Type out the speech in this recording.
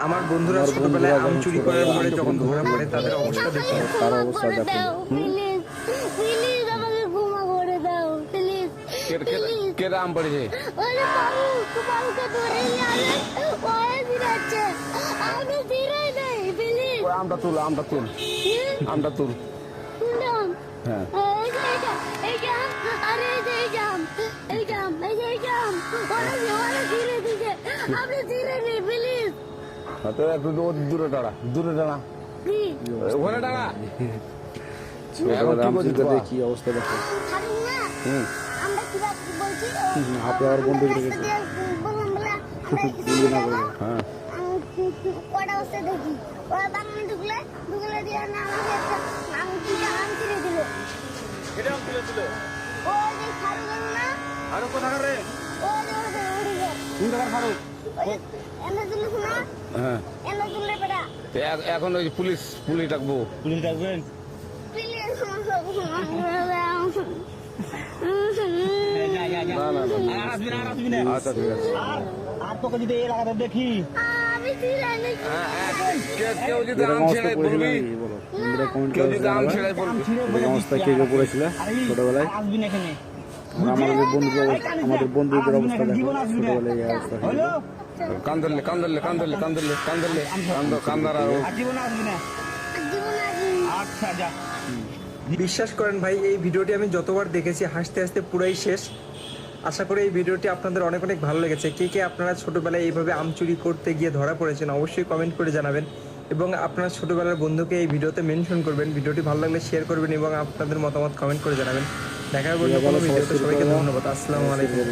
আমার বন্ধুরা ছোটবেলায় আম চুরি করার পরে যখন ধরা পড়ে তাদের অবস্থা দেখো তার অবস্থা দেখো দাও প্লিজ প্লিজ আমাকে ক্ষমা করে দাও প্লিজ প্লিজ কে আম পড়েছে আরে বাবু বাবুকে ধরে নিয়ে আসে ওয়ে ফিরাচ্ছে আমি ফিরাই নাই প্লিজ আমটা তুল আমটা তুল আমটা তুল হ্যাঁ এই যে এইটা, এই জাম আরে এই জাম এই জাম এই জাম ওরা ওরা ফিরে দিছে আপনি ফিরে নেই প্লিজ হ্যাঁ, তো একটু দূর- দূরে ওখানে কি অবস্থা দেখো। হুম। হাতে আবার বন্ধ করে গেছে। হ্যাঁ। কটা অবস্থা দেখি? ওরা বাগানে ঢুকলে ঢুকলে দিয়ে না আমাকে একটা আম দুটা আম ছিঁড়ে দিল। এটা আম তুলে দিল। ও যে খারুন না? আরও কোথাকার রে? ও যে ওদের উড়িয়ে কোন জায়গার ফারুক? হ্যাঁ। এখন ওই পুলিশ পুলিশ ডাকবো। পুলিশ ডাকবেন? প্লিজ না না। না আচ্ছা ঠিক আছে। আর তোকে যদি এই দেখি। আমি ছিঁড়ে নাকি কে- কেউ যদি আম ছেড়ে বলবি নাকি? বলো। বন্ধুরা কমেন্ট কেউ যদি আম ছেড়ে বলবি অবস্থা কে কে ছোটবেলায়? আসবি না এখানে। আর আমাদের বন্ধুদের আমাদের বন্ধুদের অবস্থা দেখো ছোটবেলায় এই অবস্থা ছিল। কান্দরলে কান্দরলে কান্দরলে কান্দরলে কান্দরলে কান্দ কান্দার আর। আচ্ছা যা। বিশ্বাস করেন ভাই এই ভিডিওটি আমি যতবার দেখেছি হাসতে হাসতে পুরাই শেষ। আশা করি এই ভিডিওটি আপনাদের অনেক অনেক ভালো লেগেছে। কে কে আপনারা ছোটবেলায় এইভাবে আম চুরি করতে গিয়ে ধরা পড়েছেন অবশ্যই কমেন্ট করে জানাবেন। এবং আপনার ছোটবেলার বন্ধুকে এই ভিডিওতে মেনশন করবেন। ভিডিওটি ভালো লাগলে শেয়ার করবেন এবং আপনাদের মতামত কমেন্ট করে জানাবেন। দেখা কোনো ভিডিওতে সবাইকে ধন্যবাদ। আসসালামু আলাইকুম।